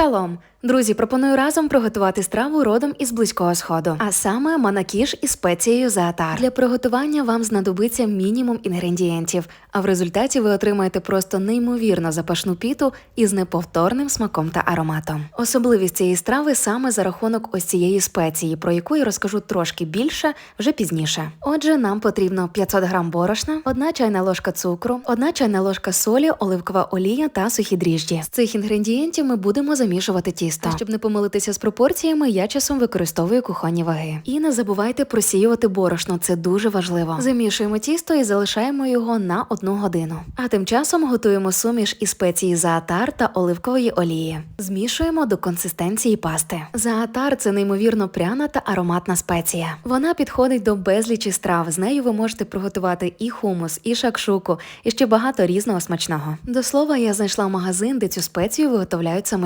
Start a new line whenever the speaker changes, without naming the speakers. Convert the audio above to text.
Шалом! Друзі, пропоную разом приготувати страву родом із близького сходу, а саме манакіш із спецією заатар. Для приготування вам знадобиться мінімум інгредієнтів, а в результаті ви отримаєте просто неймовірно запашну піту із неповторним смаком та ароматом. Особливість цієї страви саме за рахунок ось цієї спеції, про яку я розкажу трошки більше вже пізніше. Отже, нам потрібно 500 грам борошна, одна чайна ложка цукру, одна чайна ложка солі, оливкова олія та сухі дріжджі. З цих інгредієнтів ми будемо замішувати тісто. А щоб не помилитися з пропорціями, я часом використовую кухонні ваги. І не забувайте просіювати борошно, це дуже важливо. Замішуємо тісто і залишаємо його на одну годину. А тим часом готуємо суміш із спеції заатар та оливкової олії. Змішуємо до консистенції пасти. Заатар це неймовірно пряна та ароматна спеція. Вона підходить до безлічі страв. З нею ви можете приготувати і хумус, і шакшуку, і ще багато різного смачного. До слова, я знайшла магазин, де цю спецію виготовляють саме